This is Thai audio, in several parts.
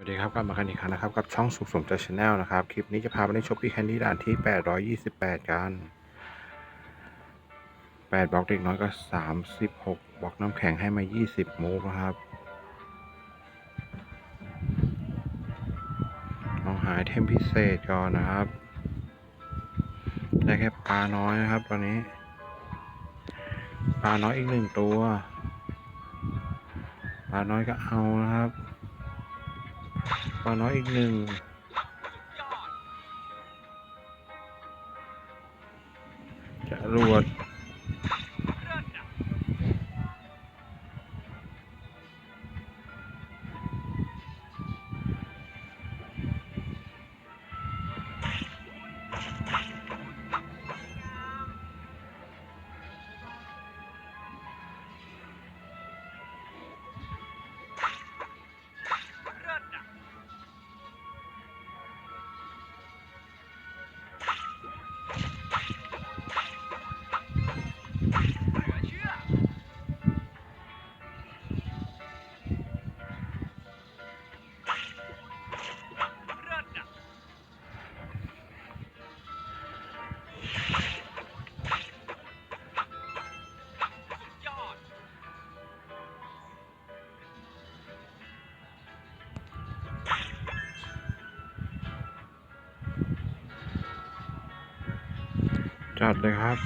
สวัสดีครับกลับมากันอีกครั้งนะครับ กับช่องสุขสมใจชาแนลนะครับ คลิปนี้จะพาไปเล่นช็อปปี้แคนดี้ด่านที่ 828 กัน 8บล็อกเด็กน้อยก็ 36บล็อกน้ำแข็งให้มา 20 มูฟนะครับลองหาเทมพิเศษก่อนนะครับ ได้แค่ปลาน้อยนะครับ ตอนนี้ ปลาน้อยอีกหนึ่งตัว ปลาน้อยก็เอานะครับ ปลาน้อยอีกหนึ่งจะรวด จัดเลยครับ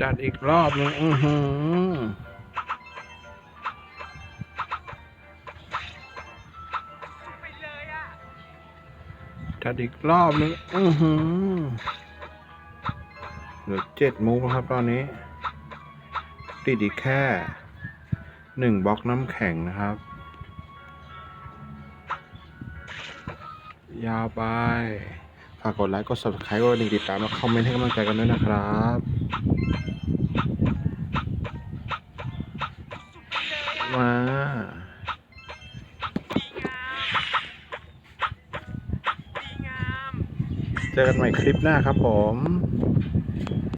จัดอีกรอบหนึงอือหือจัดอีกรอบหนึงอือหือเหลือเจ็ดมูฟแล้วครับตอนนี้ ติดอีกแค่หนึ่งบล็อกน้ำแข็งนะครับ ยาวไป ฝากกดไลค์ กด subscribe กดกระดิ่งติดตาม และคอมเมนต์ให้กำลังใจกันด้วยนะครับมาเจอกันใหม่คลิปหน้าครับผม